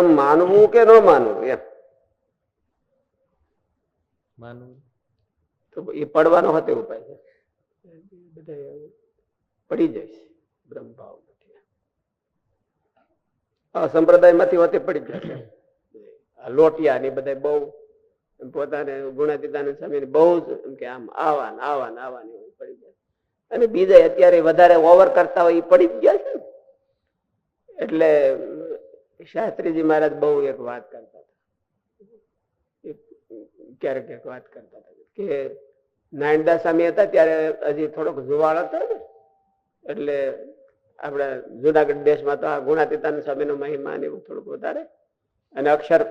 બ્રહ્મ માનવું કે ન માનવું એમ? માનવું. તો એ પડવાનો હતો ઉપાય છે. બધા પડી જઈશ બ્રહ્મભાવ સંપ્રદાયમાંથી હોતે પડી જશે લોટિયા ને બધા બહુ પોતાને ગુણાતીતાને સ્વામી બહુ જ એમ કે આમ આવા ને આવા ને આવા એવું પડી જાય અને બીજા અત્યારે વધારે ઓવર કરતા હોય એ પડી જ ગયા છે એટલે શાસ્ત્રીજી મહારાજ બહુ એક વાત કરતા હતા ક્યારેક એક વાત કરતા હતા કે નાયણદા સ્વામી હતા ત્યારે હજી થોડોક જુવાળ હતો ને, એટલે આપણા જુનાગઢ દેશમાં તો આ ગુણાતીતાન સ્વામીનો મહિમા ને એવું થોડુંક વધારે, અને અક્ષર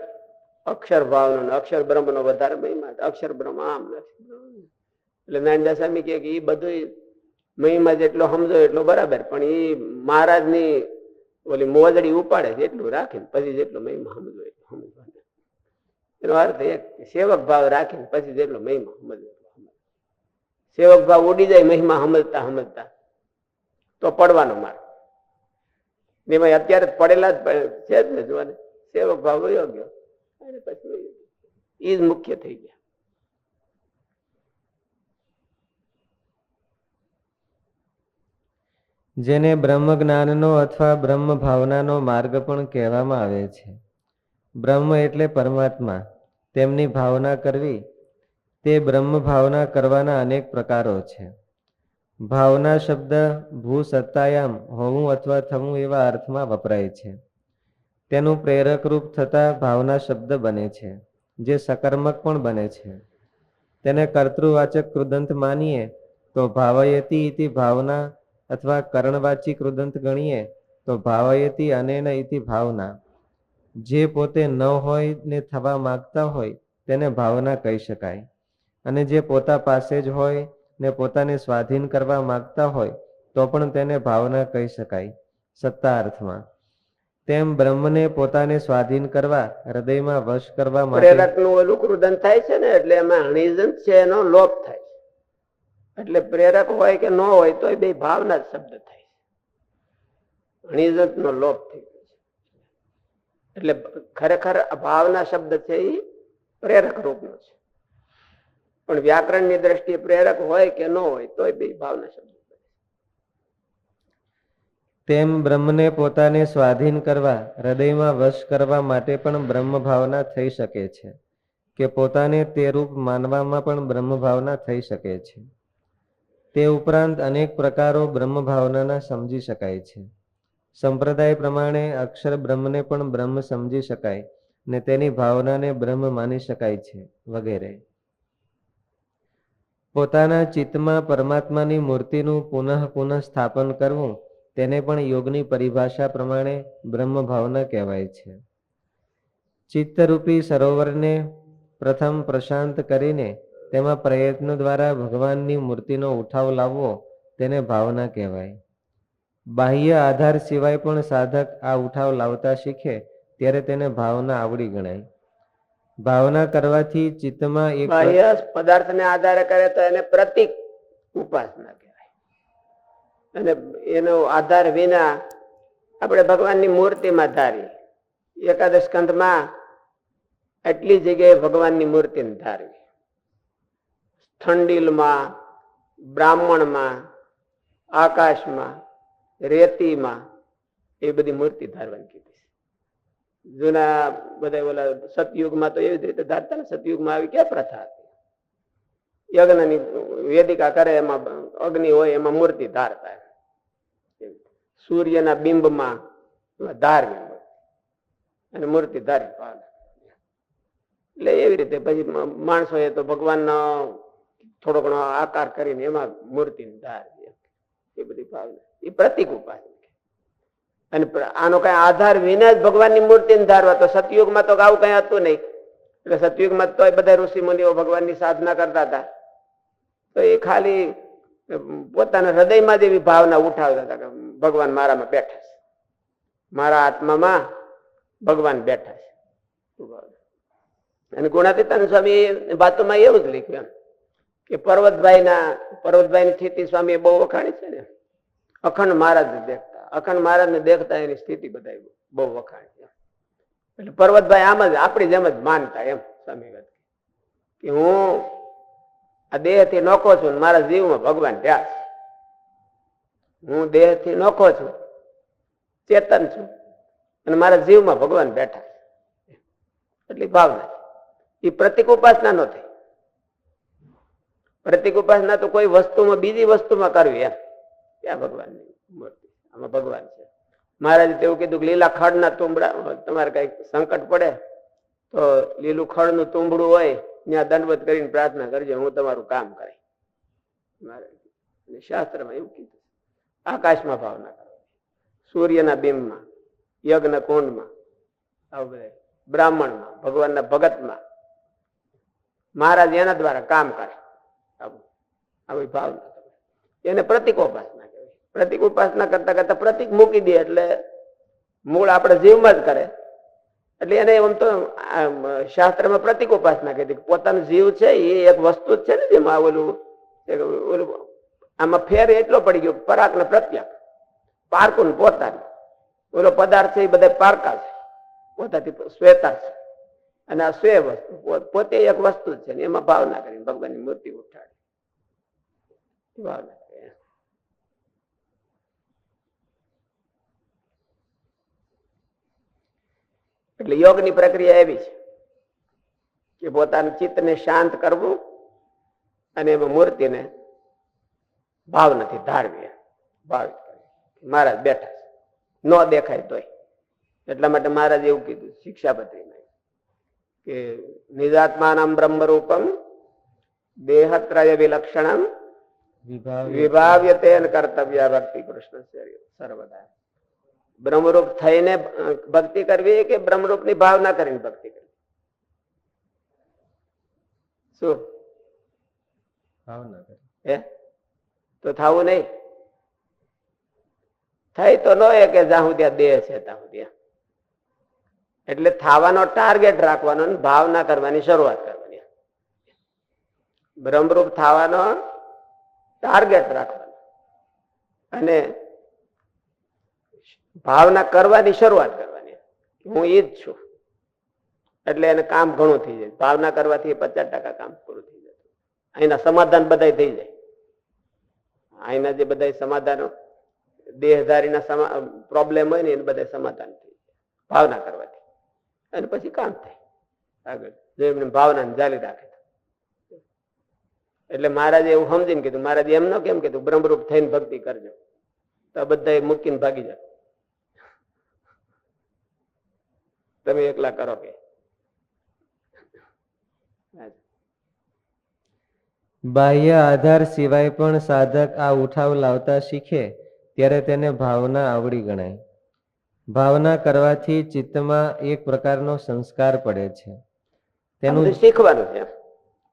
અક્ષર ભાવનો અક્ષર બ્રહ્મનો વધારે મહિમા. અક્ષર બ્રહ્મ આમ એટલે નાનદા સ્વામી કે એ બધું મહિમા જેટલો સમજો એટલો બરાબર, પણ એ મહારાજની ઓલી મોજડી ઉપાડે છે, એટલું રાખીને પછી જેટલો મહિમા સમજો એટલો સમજવાનો એનો અર્થ એક સેવક ભાવ રાખીને પછી જેટલો મહિમા સમજો સેવક ભાવ ઉડી જાય, મહિમા સમજતા સમજતા તો પડવાનો માર્ગ. એમાં અત્યારે પડેલા જ છે જ ને જોવાને. સેવક ભાવ વયો ગયો. અને પછી એ જ મુખ્ય થઈ ગયા. જેને બ્રહ્મ જ્ઞાનનો અથવા બ્રહ્મ ભાવનાનો માર્ગ પણ કહેવામાં આવે છે. બ્રહ્મ એટલે પરમાત્મા. તેમની ભાવના કરવી, તે બ્રહ્મ ભાવના કરવાના અનેક પ્રકારો છે. ભાવના શબ્દ ભૂ સત્તાયામ હોવું અથવા થવું એવા અર્થમાં વપરાય છે. તેનું પ્રેરક રૂપ થતા ભાવના શબ્દ બને છે, જે સકર્મક પણ બને છે. તેને કર્તૃવાચક કૃદંત માનીએ તો ભાવયતી ઇતિ ભાવના અથવા કર્ણવાચી કૃદંત ગણીએ તો ભાવયતી અનેન ઇતિ ભાવના. જે પોતે ન હોય ને થવા માગતા હોય તેને ભાવના કહી શકાય. અને જે પોતા પાસે જ હોય ને પોતાને સ્વાધીન કરવા માગતા હોય તો પણ તેને ભાવના કહી શકાય સત્તા અર્થમાં. તેમ બ્રહ્મને પોતાને સ્વાધીન કરવા હૃદયમાં વશ કરવા માટે પ્રેરક ઓલું કૃદન થાય છે ને એટલે એમાં હણીજન છે એનો લોપ થાય છે. એટલે પ્રેરક હોય કે ન હોય તો બે ભાવના શબ્દ થાય છે. નો લોપ થઈ ગયો છે. એટલે ખરેખર ભાવના શબ્દ છે એ પ્રેરક રૂપનો છે. પણ વ્યાકરણની દ્રષ્ટિએ પ્રેરક હોય કે ન હોય તોય બે ભાવના શબ્દ. તેમ બ્રહ્મને પોતાને સ્વાધીન કરવા, હૃદયમાં વશ કરવા માટે પણ બ્રહ્મ ભાવના થઈ શકે છે. કે પોતાને તે રૂપ માનવામાં પણ બ્રહ્મ ભાવના થઈ શકે છે. તે ઉપરાંત અનેક પ્રકારો બ્રહ્મ ભાવનાના સમજી શકાય છે. સંપ્રદાય પ્રમાણે અક્ષર બ્રહ્મને પણ બ્રહ્મ સમજી શકાય ને તેની ભાવનાને બ્રહ્મ માની શકાય છે, વગેરે. પોતાના ચિત્તમાં પરમાત્માની મૂર્તિનું પુનઃ પુનઃ સ્થાપન કરવું તેને પણ યોગની પરિભાષા પ્રમાણે બ્રહ્મ ભાવના કહેવાય છે. ચિત્તરૂપી સરોવરને પ્રથમ પ્રશાંત કરીને તેમાં પ્રયત્ન દ્વારા ભગવાનની મૂર્તિનો ઉઠાવ લાવવો તેને ભાવના કહેવાય. બાહ્ય આધાર સિવાય પણ સાધક આ ઉઠાવ લાવતા શીખે ત્યારે તેને ભાવના આવડી ગણાય. ભાવના કરવાથી ચિત્તમાં એક બાહ્ય પદાર્થને આધારે કરે તો એને પ્રતિક ઉપાસના કહેવાય. અને એનો આધાર વિના આપણે ભગવાનની મૂર્તિમાં ધારીએ. એકાદશ કંધમાં એટલી જગ્યાએ ભગવાનની મૂર્તિને ધારવી ઠંડીલમાં, બ્રાહ્મણમાં, આકાશમાં, રેતીમાં એ બધી મૂર્તિ ધારવાની કીધી જૂના બધા ઓલા સતયુગમાં તો એવી જ રીતે ધારતા ને, સતયુગમાં આવી ક્યાં પ્રથા હતી યજ્ઞની, વેદિકા કરે એમાં, અગ્નિ હોય એમાં મૂર્તિ ધારતા. સૂર્યના બિંબમાં ધારવી અને મૂર્તિ ધારી પાડે. એટલે એવી રીતે પછી માણસોએ તો ભગવાનનો થોડો ઘણો આકાર કરીને એમાં મૂર્તિ ધારવી એ બધી ભાવના. એ પ્રતિક ઉપાસના અને આનો કઈ આધાર વિના જ ભગવાનની મૂર્તિને ધારવા તો સતયુગમાં તો આવું કઈ હતું નહીં. એટલે સતયુગમાં તો બધા ઋષિ મુનિઓ ભગવાનની સાધના કરતા હતા. તો એ ખાલી પોતાના હૃદયમાં જ એવી ભાવના ઉઠાવતા હતા કે ભગવાન મારામાં બેઠા છે. મારા આત્મામાં ભગવાન બેઠા છે. અને ગુણાતીતાન સ્વામી વાતોમાં એવું જ લખ્યું એમ. કે પર્વતભાઈના, પર્વતભાઈની સ્થિતિ સ્વામીએ બહુ વખાણી છે ને. અખંડ મહારાજ દેખતા. અખંડ મહારાજને દેખતા એની સ્થિતિ બધા બહુ વખાણી એટલે પર્વતભાઈ આમ જ, આપણી જેમ જ માનતા એમ સ્વામી કે હું આ દેહથી નોખો છું મારા જીવમાં ભગવાન ત્યાં હું હું દેહથી નોખો છું, ચેતન છું, અને મારા જીવમાં ભગવાન બેઠા એટલી ભાવના એ પ્રતિક ઉપાસના નો થઈ પ્રતિક ઉપાસના તો કોઈ વસ્તુમાં, બીજી વસ્તુમાં કરવી એમ. ક્યાં ભગવાનની મૂર્તિ? આમાં ભગવાન છે. મહારાજે તેવું કીધું કે લીલા ખડના તુંબડા તમારે કઈ સંકટ પડે, તો લીલું ખડનું તુંબડું હોય, ત્યાં દંડવત કરીને પ્રાર્થના કરજો, હું તમારું કામ કરે મહારાજ શાસ્ત્રમાં એવું કીધું આકાશમાં ભાવના કરો. સૂર્યના બિંબમાં યજ્ઞ કુંડમાં બ્રાહ્મણમાં, ભગવાનના ભગતમાં. મહારાજ એના દ્વારા કામ કરે. આવું. ભાવના એને એને પ્રતિકોપાસના કહેવાય. પ્રતિક ઉપાસના કરતા કરતા પ્રતિક મૂકી દે એટલે મૂળ આપણે જીવમાં જ કરે. એટલે એને એમ તો શાસ્ત્રમાં પ્રતિક ઉપાસના કીધી કે પોતાનો જીવ છે એ એક વસ્તુ જ છે ને જેમાં ઓલું આમાં ફેર એટલો પડી ગયો પરાક ને પ્રત્યક પારકું ને પોતાનું. ઓલો પદાર્થ છે એ બધા પારકા છે. પોતાથી શ્વેતા છે. અને આ સ્વે વસ્તુ, પોતે એક વસ્તુ જ છે ને, એમાં ભાવના કરીને ભગવાનની મૂર્તિ ઉઠાડી. ભાવના. એટલે યોગની પ્રક્રિયા એવી છે કે પોતાનું ચિત્તને શાંત કરવું અને એમાં મૂર્તિને ભાવનાથી ધારવી. ભાવિત કરવી મહારાજ બેઠા ન દેખાય તોય. એટલા માટે મહારાજ એવું કીધું શિક્ષાપત્રીમાં કે નિજાત્માનામ બ્રહ્મરૂપમ દેહત્રય વિલક્ષણમ વિભાવ વિભાવ્યતે કર્તવ્ય ભક્તિ કૃષ્ણ સર્વદા બ્રહ્મરૂપ થઈને અ, ભક્તિ કરવી કે બ્રહ્મરૂપની ભાવના કરીને ભક્તિ કરવી શું ભાવના કરી હે તો થવું નહીં થઈ તો ન એ કે જ્યાં સુધી આ દેહ છે ત્યાં સુધી એમ. એટલે થાવાનો ટાર્ગેટ રાખવાનો ભાવના કરવાની શરૂઆત કરવાની. બ્રહ્મરૂપ થવાનો ટાર્ગેટ રાખવાનો. અને ભાવના કરવાની શરૂઆત કરવાની. હું એ જ છું. એટલે એને કામ ઘણું થઈ જાય. ભાવના કરવાથી પચાસ ટકા કામ પૂરું થઈ જાય. અહીંના સમાધાન બધા થઈ જાય. અહીંના જે બધા સમાધાનો, દેહધારીના પ્રોબ્લેમ હોય ને એને બધા સમાધાન થઈ જાય. ભાવના કરવાથી અને પછી કામ થાય. આગળ. જો એમને ભાવના જાળી રાખે એટલે મહારાજે એવું સમજીને કીધું, મહારાજે એમ ન કેમ કીધું, બ્રહ્મરૂપ થઈને ભક્તિ કરજો. તો બધા મૂકીને ભાગી જાય તમે એકલા કરો કે? બાહ્ય આધાર સિવાય પણ સાધક આ ઉઠાવ લાવતા શીખે, ત્યારે તેને ભાવના આવડી ગણાય. ભાવના કરવાથી ચિત્તમાં એક પ્રકારનો સંસ્કાર પડે છે. તેનું શીખવાનું છે.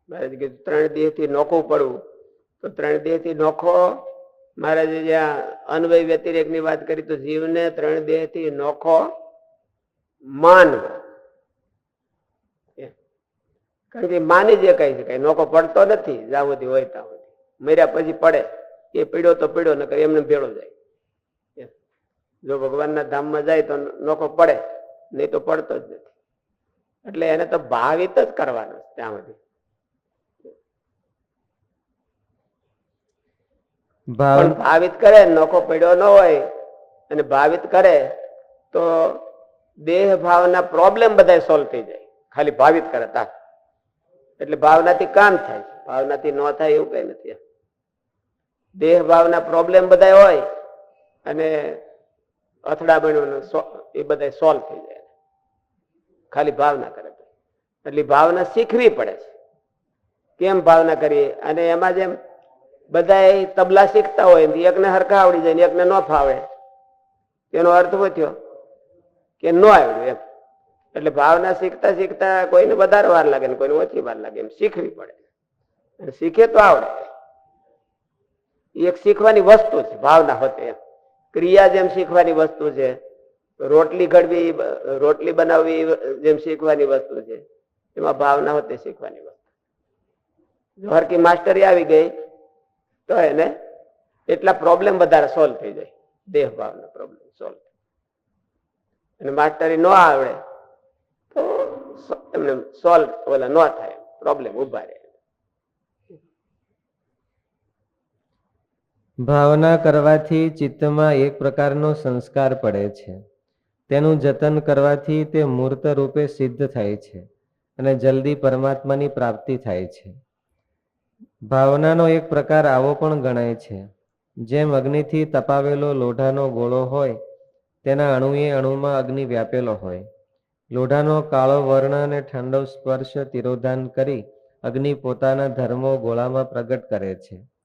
મહારાજ કીધું ત્રણ દેહથી નોખું પડવું. તો ત્રણ દેહથી નોખો, મહારાજે જ્યાં અન્વય વ્યતિરેકની વાત કરી, તો જીવને ત્રણ દેહથી નોખો માન કારણ કે માની જે કહી શકાય, નોખો પડતો નથી સુધી હોય ત્યાં મર્યા પછી પડે એ પીડો તો પીડો ન કરે એમને ભેળો જાય. જો ભગવાનના ધામમાં જાય તો નોકો પડે નહીં તો પડતો જ નથી. એટલે એને તો ભાવિત જ કરવાનો ત્યાં સુધી. ભાવિત કરે નોખો પડ્યો ન હોય અને ભાવિત કરે તો દેહ ભાવના પ્રોબ્લેમ બધા સોલ્વ થઈ જાય. ખાલી ભાવિત કરે તા એટલે ભાવનાથી કામ થાય. ભાવનાથી ન થાય એવું કઈ નથી. દેહ ભાવના પ્રોબ્લેમ બધા હોય અને અથડામણ એ બધા સોલ્વ થઈ જાય. ખાલી ભાવના કરે. એટલે ભાવના શીખવી પડે છે. કેમ ભાવના કરીએ? અને એમાં જેમ બધા તબલા શીખતા હોય એકને હરખા આવડી જાય ને એકને ન ફાવે. એનો અર્થ થયો? કે ન આવડ્યું એમ. એટલે ભાવના શીખતા શીખતા કોઈને વધારે વાર લાગે ને કોઈને ઓછી વાર લાગે એમ શીખવી પડે. શીખે તો આવડે. એક શીખવાની વસ્તુ છે, ભાવના હોતે એમ. ક્રિયા જેમ શીખવાની વસ્તુ છે, રોટલી ઘડવી, રોટલી બનાવવી જેમ શીખવાની વસ્તુ છે, એમાં ભાવના હોતી શીખવાની વસ્તુ. હરકી માસ્ટરી આવી ગઈ, તો એને એટલા પ્રોબ્લેમ વધારે સોલ્વ થઈ જાય. દેહ ભાવના પ્રોબ્લેમ સોલ્વ અને માસ્ટરી ન આવડે, તો એમને સોલ્વ ઓલા ન થાય પ્રોબ્લેમ ઊભા રહે. ભાવના કરવાથી ચિત્તમાં એક પ્રકારનો સંસ્કાર પડે છે. તેનું જતન કરવાથી તે મૂર્ત રૂપે સિદ્ધ થાય છે અને જલ્દી પરમાત્માની પ્રાપ્તિ થાય છે. ભાવનાનો એક પ્રકાર આવો પણ ગણાય છે. જેમ અગ્નિથી તપાવેલો લોઢાનો ગોળો હોય, તેના અણુએ અણુમાં અગ્નિ વ્યાપેલો હોય. લોઢાનો કાળો વર્ણ અને ઠંડો સ્પર્શ તિરોધાન કરી અગ્નિ પોતાના ધર્મો ગોળામાં પ્રગટ કરે છે.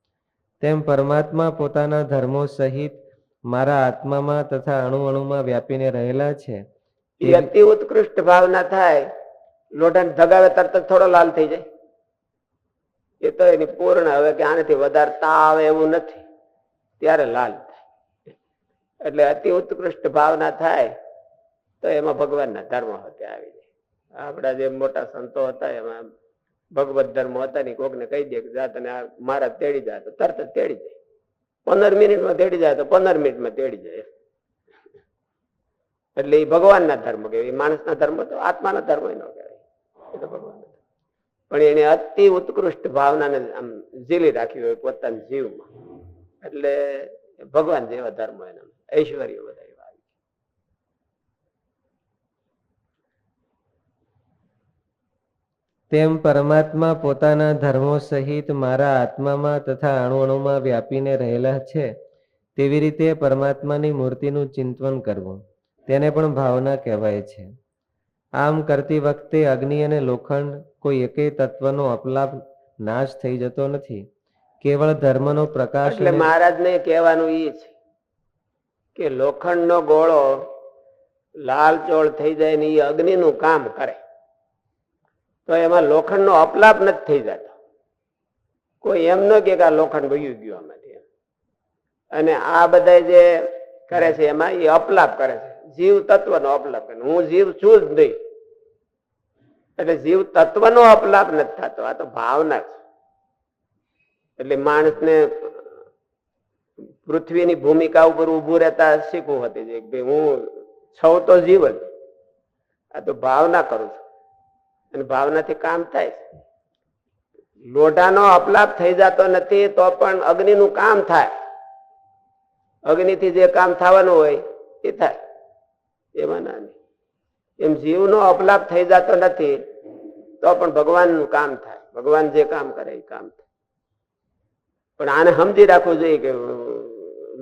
તેમ પરમાત્મા પોતાના ધર્મો સહિત મારા આત્મામાં તથા અણુ અણુમાં વ્યાપીને રહેલા છે. એ ઉત્કૃષ્ટ ભાવના થાય, લોઢાને ધગાવે તરત થોડો લાલ થઈ જાય. એ તો એની પૂર્ણ હવે કે આનાથી વધારે તાવ એવું નથી. ત્યારે લાલ થાય. એટલે અતિ ઉત્કૃષ્ટ ભાવના થાય, તો એમાં ભગવાનના ધર્મ હતા આવી જાય. આપણા જે મોટા સંતો હતા, એમાં ભગવત ધર્મ હતા ને કોકને કહી દે જા તને મારા તેડી જાય તો તરત તેડી જાય. પંદર મિનિટમાં તેડી જાય તો પંદર મિનિટમાં તેડી જાય. એટલે એ ભગવાનના ધર્મ કહેવાય. માણસ માણસના ધર્મ તો આત્માના ધર્મ ન કહેવાય. ભગવાનના પણ એને અતિ ઉત્કૃષ્ટ ભાવનાને આમ ઝીલી રાખી હોય પોતાના જીવમાં. એટલે ભગવાન જેવા ધર્મ એના ઐશ્વર્ય બધા એવા આવી તેમ પરમાત્મા પોતાના ધર્મો સહિત મારા આત્મામાં તથા અણુ અણુમાં વ્યાપીને રહેલા છે તેવી રીતે પરમાત્માની મૂર્તિનું ચિંતન કરવું તેને પણ ભાવના કહેવાય છે. આમ કરતી વખતે અગ્નિ અને લોખંડ કોઈ એકેય તત્વનો અપલાપ નાશ થઈ જતો નથી કેવળ ધર્મનો પ્રકાશ એટલે મહારાજને કહેવાનું એ છે કે લોખંડનો ગોળો લાલ ચોળ થઈ જાય ને એ અગ્નિનું કામ કરે. તો એમાં લોખંડનો અપલાપ નથી થઈ જતો. કોઈ એમ ન કે આ લોખંડ વયું ગયું આમાંથી. અને આ બધા જે કરે છે એમાં એ અપલાપ કરે છે. જીવ તત્વનો અપલાપ કરે હું જીવ છું જ નહીં. એટલે જીવ તત્વનો અપલાપ નથી થતો. આ તો ભાવના છે. એટલે માણસને પૃથ્વીની ભૂમિકા ઉપર ઉભું રહેતા શીખવું હતી. કે હું છઉ તો જીવ જ. આ તો ભાવના કરું છું. અને ભાવનાથી કામ થાય. લોઢાનો અપલાપ થઈ જતો નથી તો પણ અગ્નિનું કામ થાય. અગ્નિથી જે કામ થવાનું હોય એ થાય. એમાં ના. એમ જીવનો અપલાપ થઈ જતો નથી તો પણ ભગવાનનું કામ થાય. ભગવાન જે કામ કરે એ કામ થાય. પણ આને સમજી રાખવું જોઈએ કે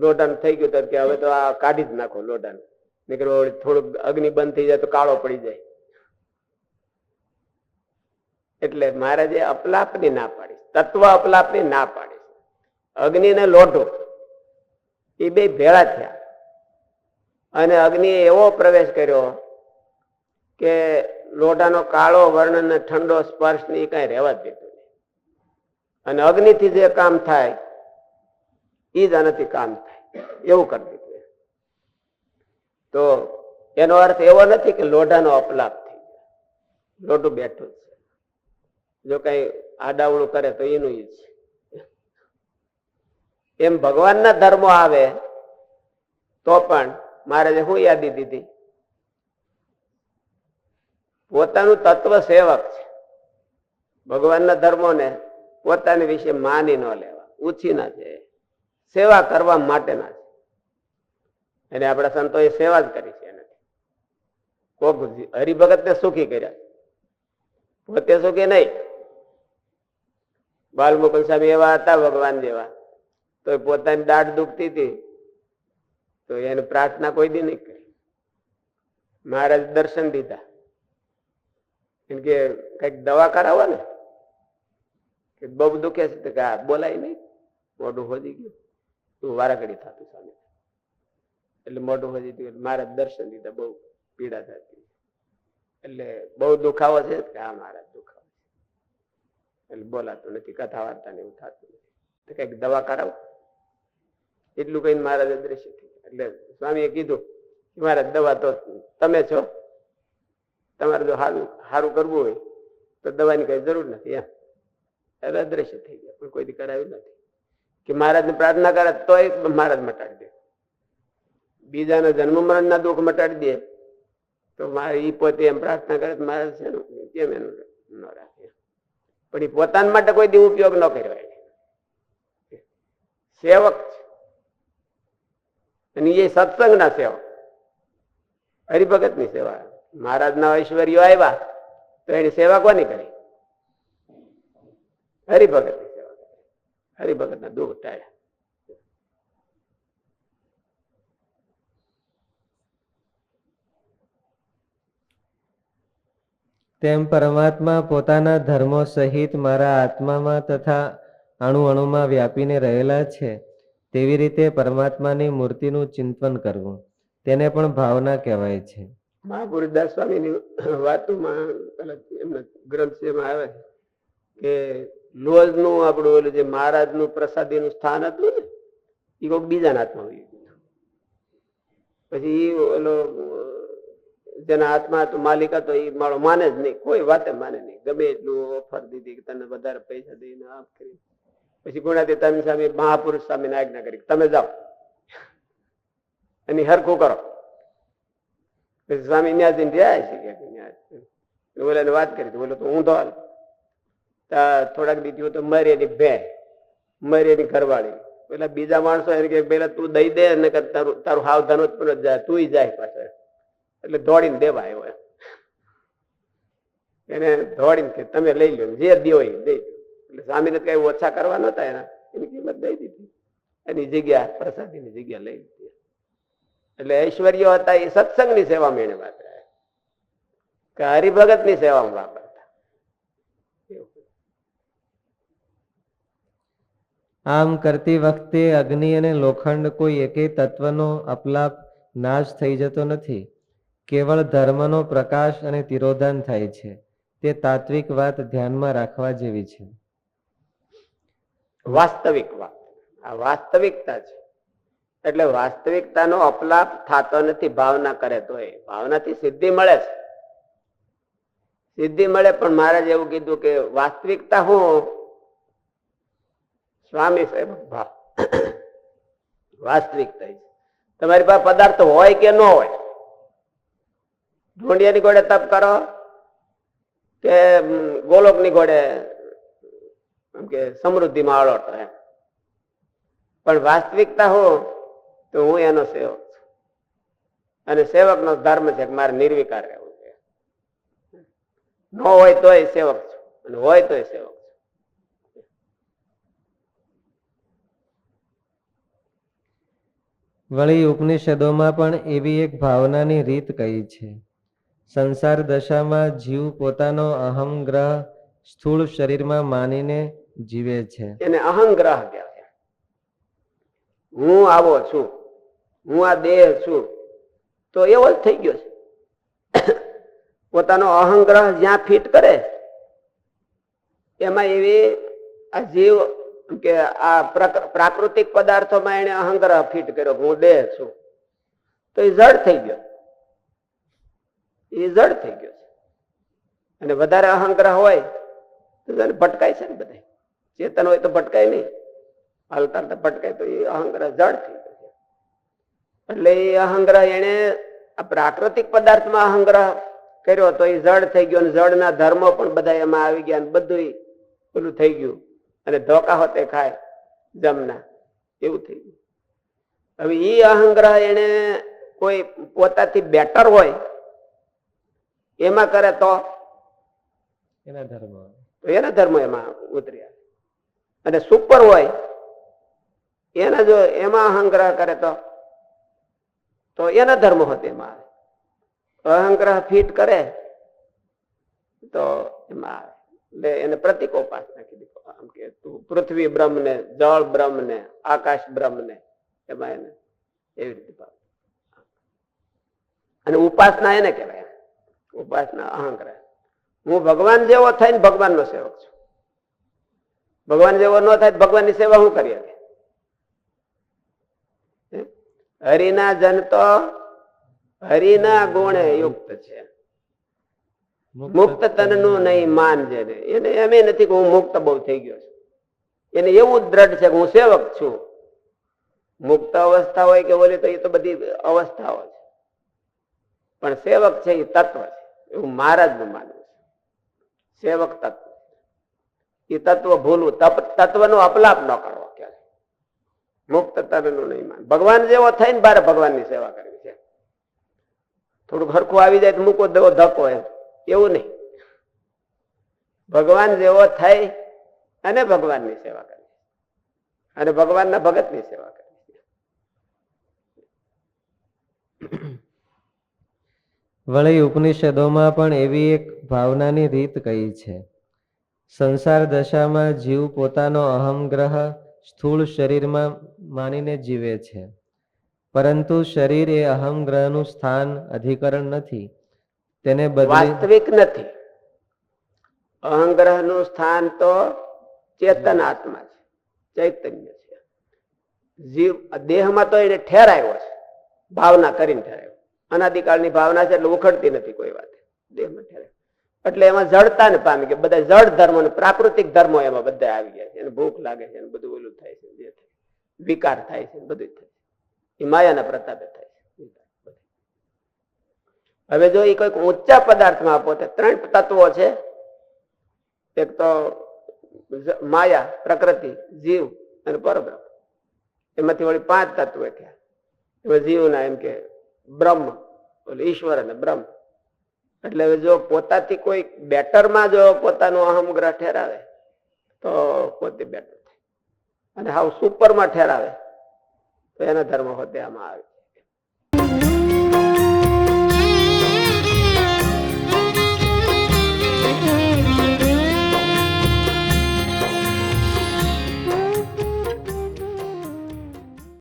લોઢાનું થઈ ગયું તો કે હવે તો આ કાઢી જ નાખો લોઢાનું. નીકળો થોડુંક અગ્નિ બંધ થઈ જાય તો કાળો પડી જાય. એટલે મહારાજે અપલાપની ના પાડી, તત્વ અપલાપની ના પાડી. અગ્નિ ને લોઢો. એ બે ભેળા થયા. અને અગ્નિ એવો પ્રવેશ કર્યો કે લોઢાનો કાળો વર્ણ ને ઠંડો સ્પર્શની કઈ રહેવા જ દીધું અને અગ્નિથી જે કામ થાય એ જ આનાથી કામ થાય. એવું કરી દીધું તો એનો અર્થ એવો નથી કે લોઢાનો અપલાપ થઈ ગયો. લોઢું બેઠું છે. જો કઈ આડાવડું કરે તો એનું ઈ છે. એમ ભગવાનના ધર્મો આવે, તો પણ મહારાજે શું યાદી દીધી? પોતાનું તત્વ સેવક છે. ભગવાનના ધર્મોને પોતાની વિશે માની ન લેવા ઉછીના છે. સેવા કરવા માટેના છે. એને આપણા સંતોએ સેવા જ કરી છે એનાથી. કોક હરિભગત ને સુખી કર્યા. પોતે સુખી નહીં. બાલમુકુલ સ્વામી એવા હતા ભગવાન જેવા. તો પોતાની દાઢ દુખતી હતી. તો એને પ્રાર્થના કોઈ દી નહીં કરી. મહારાજ દર્શન દીધા. એમ કે કંઈક દવા કરાવો ને, કે બહુ દુખે છે તો કે બોલાય નહીં. મોઢું હોજી ગયું. તું વારાઘડી થતું સામે એટલે મોઢું હોજી ગયું. મહારાજ દર્શન દીધા. બહુ પીડા થતી. એટલે બહુ દુખાવો છે કે આ મહારાજ દુખાવો. એટલે બોલાતું નથી કથા વાર્તા ને એવું થતું નથી. તો કંઈક દવા કરાવો. એટલું કહીને મહારાજ અદ્રશ્ય. એટલે સ્વામીએ કીધું મહારાજ, દવા તો તમે છો. તમારે જો સારું સારું કરવું હોય તો દવાની કઈ જરૂર નથી એમ. એટલે અદ્રશ્ય થઈ ગયા. પણ કોઈ દી કરાવ્યું નથી. કે મહારાજને પ્રાર્થના કરે તોય મહારાજ મટાડી દે. બીજાના જન્મ મરણના દુઃખ મટાડી દે. તો મારે એ પોતે એમ પ્રાર્થના કરે મહારાજ મારે છે કેમ એનું ન રાખે? પણ એ પોતાના માટે કોઈ દી ઉપયોગ ન કર્યો એને. સેવક છે. અને એ સત્સંગના સેવક. હરિભગતની સેવા. મહારાજના ઐશ્વર્યો આવ્યા, તો એની સેવા કોની કરી? હરિભગતની સેવા. કરી હરિભગતના દુઃખ ટાળ્યા. તેમ પરમાત્મા પોતાના ધર્મો સહિત મારા આત્મામાં તથા અણુ અણુમાં વ્યાપીને રહેલા છે, તેવી રીતે પરમાત્માની મૂર્તિનું ચિંતન કરવું, તેને પણ ભાવના કહેવાય છે. મહાપુરુષદાસ સ્વામીની વાતોમાં એમના ગ્રંથ એમાં આવે કે લોજનું આપણું ઓલું જે મહારાજનું પ્રસાદીનું સ્થાન હતું ને, એ કોઈક બીજાના હાથમાં પછી ઓલો જેના હાથમાં હતો માલિક હતો એ મારો માને જ નહીં. કોઈ વાતે માને નહીં. ગમે એટલું ઓફર દીધી કે તને વધારે પૈસા દઈને આપ કરી. પછી ગુણાતીતાની સામે મહાપુરુષ સામે આજ્ઞા કરી તમે જાઓ. એની હરખું કરો. પછી સ્વામી ન્યા રહ્યા છે કે ન્યા બોલે વાત કરી તો બોલો તો ઊંધો હાલ. થોડાક દીધી તો મરી એની ભે મરી એની ઘરવાળી. પેલા બીજા માણસો એને કે પેલા તું દઈ દે ને તારું તારું હાવધાન ઉત્પન્ન જ જાય તું જાય પાછળ એટલે દોડીને દેવા આવ્યો એને દોડીને કે તમે લઈ લો જે દ્યો એ દઈ દો એટલે સ્વામીને કઈ ઓછા કરવા નતા એના. એની કિંમત દઈ દીધી. એની જગ્યા પ્રસાદીની જગ્યા લઈ લીધી. એટલે ઐશ્વર્ય હતા એ સત્સંગની સેવામાં એને વાપર્યા કે હરિભગતની સેવામાં વાપરતા આમ કરતી વખતે અગ્નિ અને લોખંડ કોઈ એકે તત્વનો અપલાપ, નાશ થઈ જતો નથી. કેવળ ધર્મનો પ્રકાશ અને તિરોધાન થાય છે. તે તાત્વિક વાત ધ્યાનમાં રાખવા જેવી છે. વાસ્તવિક વાત. આ વાસ્તવિકતા છે. એટલે વાસ્તવિકતાનો અપલાપ થતો નથી, ભાવના કરે તો એ. ભાવનાથી સિદ્ધિ મળે છે. સિદ્ધિ મળે પણ મહારાજ એવું કીધું કે વાસ્તવિકતા હું? સ્વામી સાહેબ વાસ્તવિકતા તમારી પાસે પદાર્થ હોય કે ન હોય? ઢોંડિયાની ઘોડે તપ કરો કે ગોલોકની ઘોડે કે, સમૃદ્ધિમાં અળોટો એમ. પણ વાસ્તવિકતા હો, તો હું એનો સેવક છું. અને સેવકનો ધર્મ છે મારે નિર્વિકાર રહેવું છે ન હોય તોય સેવક છું, અને હોય તોય સેવક વળી ઉપનિષદોમાં પણ એવી એક ભાવનાની રીત કહી છે. સંસાર દશામાં જીવ પોતાનો અહંગ્રહ સ્થૂળ શરીરમાં માનીને જીવે છે. એને અહંગ્રહ કહેવાય હું આવો છું, હું આ દેહ છું, તો એવો જ થઈ ગયો છે. પોતાનો અહંગ્રહ જ્યાં ફિટ કરે એમાં એવી આ જીવ કે આ પ્રક- પ્રાકૃતિક પદાર્થોમાં એને અહંગ્રહ ફિટ કર્યો હું દેહ છું, તો એ જડ થઈ ગયો. એ જડ થઈ ગયો છે. અને વધારે અહંકાર હોય તો ભટકાય છે ને બધા. ચેતન હોય તો ભટકાય નહીં. હાલતા હાલતા ભટકાય તો એ અહંકાર જડ થઈ ગયો એટલે એ અહંગ્રહ એને પ્રાકૃતિક પદાર્થમાં અહંગ્રહ કર્યો તો એ જડ થઈ ગયો અને જડના ધર્મો પણ બધા એમાં આવી ગયા અને બધું પેલું થઈ ગયું. અને ધોકા હોતે ખાય જમના. એવું થઈ ગયું. હવે એ અહંગ્રહ એને કોઈ પોતાથી બેટર હોય એમાં કરે તો? એના ધર્મ. તો એના ધર્મ એમાં ઉતર્યા. અને સુપર હોય એના જો એમાં અહંગ્રહ કરે તો? તો એના ધર્મ હોત એમાં. આવે અહંગ્રહ ફિટ કરે તો એમાં આવે. એટલે એને પ્રતિકોપાસના કીધી. આમ કે તું પૃથ્વી બ્રહ્મ ને જળ બ્રહ્મ ને આકાશ બ્રહ્મ ને એમાં એને એવી રીતે અને ઉપાસના એને કહેવાય. ઉપાસના અહંકાર હું ભગવાન જેવો થઈને ભગવાનનો સેવક છું. ભગવાન જેવો ન થાય ભગવાનની સેવા હું કરી શકે? હરિના જન તો હરિના ગુણે યુક્ત છે. મુક્ત તનનું નહીં માન જેને એને એમ નથી કે હું મુક્ત બહુ થઈ ગયો છું. એને એવું દ્રઢ છે કે હું સેવક છું. મુક્ત અવસ્થા હોય કે બોલે તો એ તો બધી અવસ્થાઓ છે. પણ સેવક છે એ તત્વ છે. એવું મહારાજનું માનવું છે. સેવક તત્વ. એ તત્વ ભૂલવું તપ- તત્વનો અપલાપ ન કરવો ક્યારે મુક્ત તત્વનું નહીં માન. ભગવાન જેવો થઈને બારે ભગવાનની સેવા કરવી છે. થોડું હરખું આવી જાય તો મૂકો દેવો ધક્કો એમ. એવું નહીં. ભગવાન જેવો થઈ અને ભગવાનની સેવા કરવી. અને ભગવાનના ભગતની સેવા કરવી. વળી ઉપનિષદોમાં પણ એવી એક ભાવનાની રીત કહી છે. સંસાર દશામાં જીવ પોતાનો અહમગ્રહ સ્થૂળ શરીરમાં માનીને જીવે છે. પરંતુ શરીર એ અહમગ્રહનું સ્થાન અધિકરણ નથી. તેને વાસ્તવિક નથી. અહંગ્રહનું સ્થાન તો ચેતન આત્મા છે, ચૈતન્ય છે. જીવ, દેહમાં તો એને ઠેરાયો છે, ભાવના કરીને ઠેરાયો અનાદિકાળની ભાવના છે એટલે ઉખડતી નથી કોઈ વાત. દેહમાં ઠેરાય એટલે એમાં જડતા ને પામી ગયા. બધા જડ ધર્મો પ્રાકૃતિક ધર્મો એમાં બધા આવી ગયા છે. એને ભૂખ લાગે છે બધું ઓલું થાય છે વિકાર થાય છે, બધું થાય છે. એ માયાના પ્રતાપે થાય છે. હવે જો એ કોઈક ઊંચા પદાર્થમાં પોતે ત્રણ તત્વો છે. એક તો માયા, પ્રકૃતિ, જીવ અને પરબ્રહ્મ એમાંથી વળી પાંચ તત્વો થયા. જીવના એમ કે બ્રહ્મ. ઈશ્વર અને બ્રહ્મ. એટલે જો પોતાથી કોઈ બેટરમાં જો પોતાનો અહમગ્રહ ઠેરાવે, તો પોતે બેટર થાય. અને હાવ સુપરમાં ઠેરાવે, તો એના ધર્મ હોતે આમાં આવે.